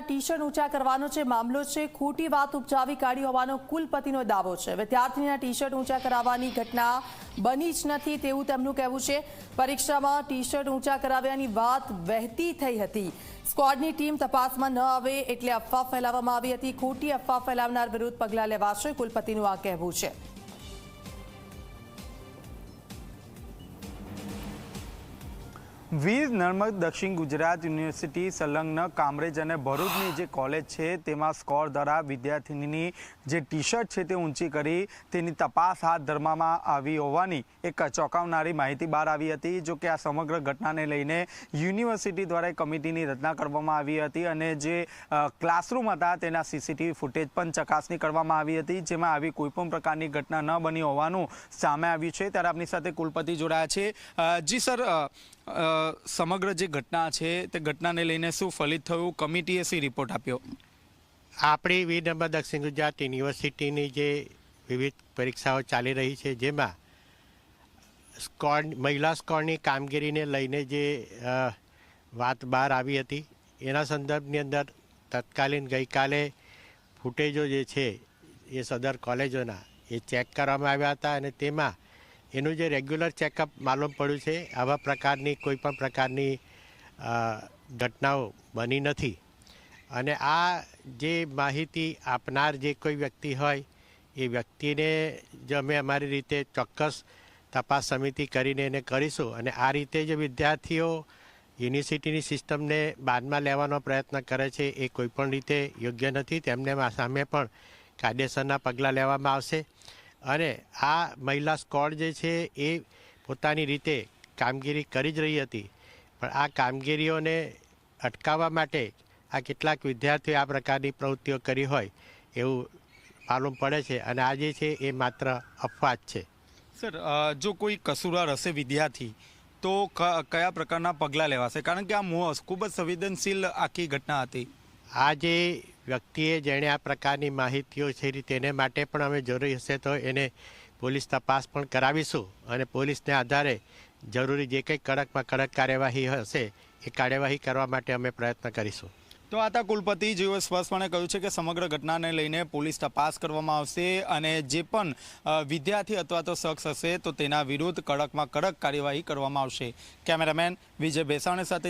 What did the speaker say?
T shirt ઊંચા કરવાનો જે મામલો છે, ખોટી વાત ઉપજાવી કાઢી હોવાનો કુલપતિનો દાવો છે. વિદ્યાર્થીના ટી શર્ટ ઊંચા કરાવવાની ઘટના બની જ નથી તેવું તેમનું કહેવું છે. પરીક્ષામાં ટી શર્ટ ઊંચા કરાવ્યાની વાત વહેતી થઈ હતી. સ્ક્વોડની ટીમ તપાસમાં ન આવે એટલે અફવા ફેલાવવામાં આવી હતી. ખોટી અફવા ફેલાવનાર વિરુદ્ધ પગલાં લેવાશે કુલપતિનું આ કહેવું છે. વીર નર્મદ દક્ષિણ ગુજરાત યુનિવર્સિટી, સંલગ્ન કામરેજ અને ભરૂચની જે કોલેજ છે, તેમાં સ્કોર દ્વારા વિદ્યાર્થીનીની જે ટી શર્ટ છે તે ઊંચી કરી તેની તપાસ હાથ ધરવામાં આવી હોવાની એક ચોંકાવનારી માહિતી બહાર આવી હતી. જો કે આ સમગ્ર ઘટનાને લઈને યુનિવર્સિટી દ્વારા કમિટીની રચના કરવામાં આવી હતી અને જે ક્લાસરૂમ હતા તેના સીસીટીવી ફૂટેજ પણ ચકાસણી કરવામાં આવી હતી, જેમાં આવી કોઈપણ પ્રકારની ઘટના ન બની હોવાનું સામે આવ્યું છે. ત્યારે આપની સાથે કુલપતિ જોડાયા છે. જી સર સમગ્ર જે ઘટના છે, તે ઘટનાને લઈને શું ફલિત થયું? કમિટીએ શી રિપોર્ટ આપ્યો? આપણી વિનંબર દક્ષિણ ગુજરાત યુનિવર્સિટીની જે વિવિધ પરીક્ષાઓ ચાલી રહી છે, જેમાં સ્કોડ મહિલા સ્કોડની કામગીરીને લઈને જે વાત બહાર આવી હતી, એના સંદર્ભની અંદર તત્કાલીન ગઈકાલે ફૂટેજો જે છે, એ સદર કોલેજોના, એ ચેક કરવામાં આવ્યા હતા અને તેમાં એનું જે રેગ્યુલર ચેકઅપ માલુમ પડ્યું છે, આવા પ્રકારની કોઈ પણ પ્રકારની ઘટનાઓ બની નથી. અને આ જે માહિતી આપનાર જે કોઈ વ્યક્તિ હોય, એ વ્યક્તિને જો અમે અમારી રીતે ચોક્કસ તપાસ સમિતિ કરીને એને કરીશું. અને આ રીતે જે વિદ્યાર્થીઓ યુનિવર્સિટીની સિસ્ટમને બાદમાં લેવાનો પ્રયત્ન કરે છે, એ કોઈપણ રીતે યોગ્ય નથી. તેમને સામે પણ કાયદેસરના પગલાં લેવામાં આવશે. અને આ મહિલા સ્કોડ જે છે એ પોતાની રીતે કામગીરી કરી જ રહી હતી. પણ આ કામગીરીઓને અટકાવવા માટે આ કેટલાક વિદ્યાર્થીઓ આ પ્રકારની પ્રવૃત્તિઓ કરી હોય એવું માલુમ પડે છે અને આ જે છે એ માત્ર અફવાજ છે. સર જો કોઈ કસૂરવાર હશે વિદ્યાર્થી તો ક- કયા પ્રકારના પગલાં લેવાશે? કારણ કે આ મોસ ખૂબ જ સંવેદનશીલ આખી ઘટના હતી. આ જે વ્યક્તિએ જેણે આ પ્રકારની માહિતીઓ છે તેને માટે પણ અમે જરૂરી હશે તો એને પોલીસ તપાસ પણ કરાવીશું અને પોલીસને આધારે જરૂરી જે કંઈ કડકમાં કડક કાર્યવાહી હશે એ કાર્યવાહી કરવા માટે અમે પ્રયત્ન કરીશું. તો આતા કુલપતિ જેઓએ સ્પષ્ટપણે કહ્યું છે કે સમગ્ર ઘટનાને લઈને પોલીસ તપાસ કરવામાં આવશે અને જે પણ વિદ્યાર્થી અથવા તો શખ્સ હશે તો તેના વિરુદ્ધ કડકમાં કડક કાર્યવાહી કરવામાં આવશે. કેમેરામેન વિજય ભેસાણે સાથે